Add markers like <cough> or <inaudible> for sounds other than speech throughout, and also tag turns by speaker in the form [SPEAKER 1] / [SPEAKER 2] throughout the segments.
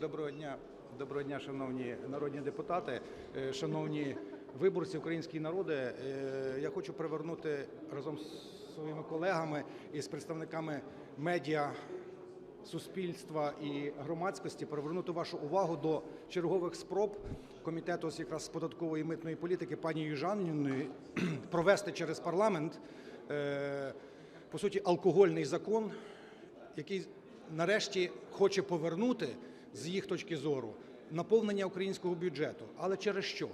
[SPEAKER 1] Доброго дня, доброго дня, шановні народні депутати, е, шановні виборці, українські народи. Е, Я хочу привернути разом з своїми колегами і з представниками медіа, суспільства і громадськості привернути вашу увагу до чергових спроб комітету з якраз податкової і митної політики пані Южаніної <clears throat> провести через парламент е, по суті алкогольний закон, який нарешті хоче повернути з їх точки зору наповнення українського бюджету. Але через що?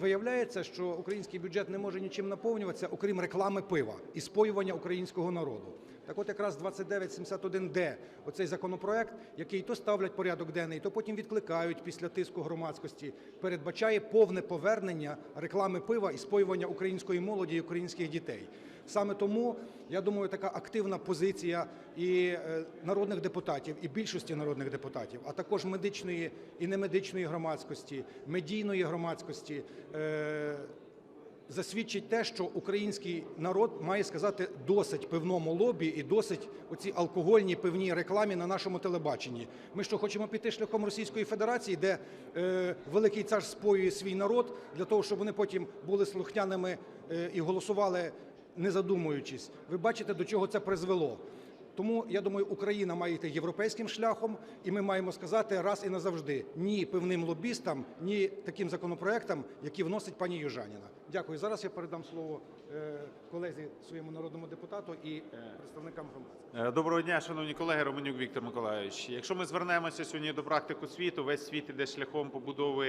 [SPEAKER 1] Виявляється, що український бюджет не може нічим наповнюватися, окрім реклами пива і споювання українського народу. Так от якраз 2971-д, оцей законопроект, який то ставлять порядок денний, то потім відкликають після тиску громадськості, передбачає повне повернення реклами пива і споювання української молоді і українських дітей. Саме тому, я думаю, така активна позиція і е, народних депутатів, і більшості народних депутатів, а також медичної і немедичної громадськості, медійної громадськості, е, засвідчить те, що український народ має сказати досить пивному лобі і досить оці алкогольній пивній рекламі на нашому телебаченні. Ми що хочемо піти шляхом Російської Федерації, де е, великий цар споює свій народ для того, щоб вони потім були слухняними е, і голосували не задумуючись. Ви бачите, до чого це призвело. Тому я думаю, Україна має йти європейським шляхом, і ми маємо сказати раз і назавжди ні пивним лобістам, ні таким законопроектам, які вносить пані Южаніна. Дякую. Зараз я передам слово е, колезі своєму народному депутату і представникам громадськості.
[SPEAKER 2] Е, Доброго дня, шановні колеги, Романюк Віктор Миколайович. Якщо ми звернемося сьогодні до практику світу, весь світ іде шляхом побудови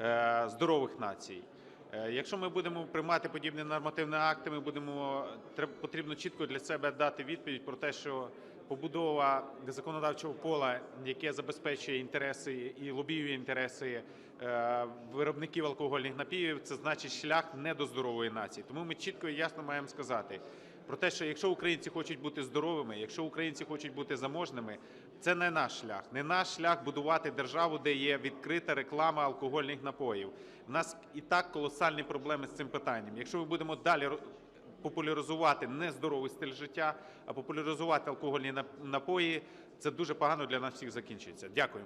[SPEAKER 2] е, здорових націй. Е, Якщо ми будемо приймати подібні нормативні акти, ми будемо треб- потрібно чітко для себе дати відповідь про те, що побудова законодавчого пола, яке забезпечує інтереси і лобіює інтереси е, виробників алкогольних напіїв, це значить шлях не до здорової нації. Тому ми чітко і ясно маємо сказати про те, що якщо українці хочуть бути здоровими, якщо українці хочуть бути заможними, це не наш шлях. Не наш шлях будувати державу, де є відкрита реклама алкогольних напоїв. У нас і так колосальні проблеми з цим питанням. Якщо ми будемо далі популяризувати не здоровий стиль життя, а популяризувати алкогольні нап- напої, це дуже погано для нас всіх закінчиться. Дякую.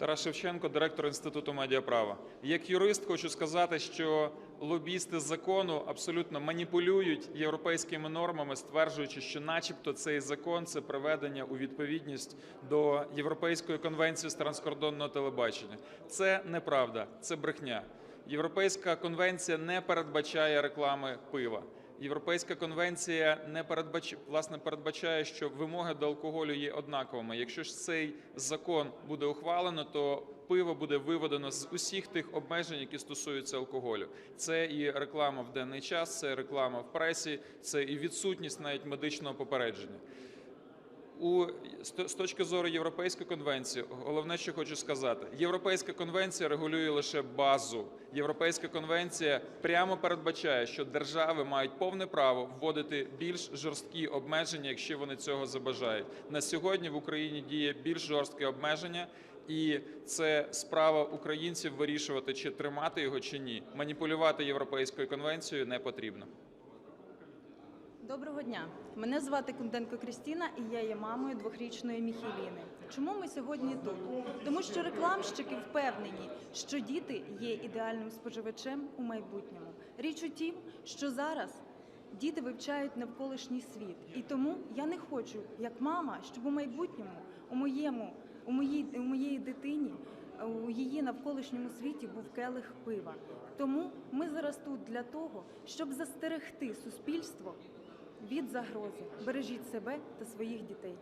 [SPEAKER 3] Тарас Шевченко, директор Інституту медіаправа. Як юрист хочу сказати, що лобісти закону абсолютно маніпулюють європейськими нормами, стверджуючи, що, начебто, цей закон це приведення у відповідність до Європейської конвенції з транскордонного телебачення. Це неправда, це брехня. Європейська конвенція не передбачає реклами пива. Європейська конвенція не передбач... власне передбачає, що вимоги до алкоголю є однаковими. Якщо ж цей закон буде ухвалено, то пиво буде виведено з усіх тих обмежень, які стосуються алкоголю. Це і реклама в денний час, це реклама в пресі, це і відсутність навіть медичного попередження. У з точки зору Європейської конвенції, головне, що хочу сказати, Європейська конвенція регулює лише базу. Європейська конвенція прямо передбачає, що держави мають повне право вводити більш жорсткі обмеження, якщо вони цього забажають. На сьогодні в Україні діє більш жорстке обмеження, і це справа українців вирішувати, чи тримати його, чи ні. Маніпулювати європейською конвенцією не потрібно.
[SPEAKER 4] Доброго дня. Мене звати Кунденко Крістіна, і я є мамою двохрічної Міхіліни. Чому ми сьогодні тут? Тому що рекламщики впевнені, що діти є ідеальним споживачем у майбутньому. Річ у тім, що зараз діти вивчають навколишній світ, і тому я не хочу, як мама, щоб у майбутньому у моєму у моїй у моєї дитині. У її навколишньому світі був келих пива. Тому ми зараз тут для того, щоб застерегти суспільство від загрози. Бережіть себе та своїх дітей.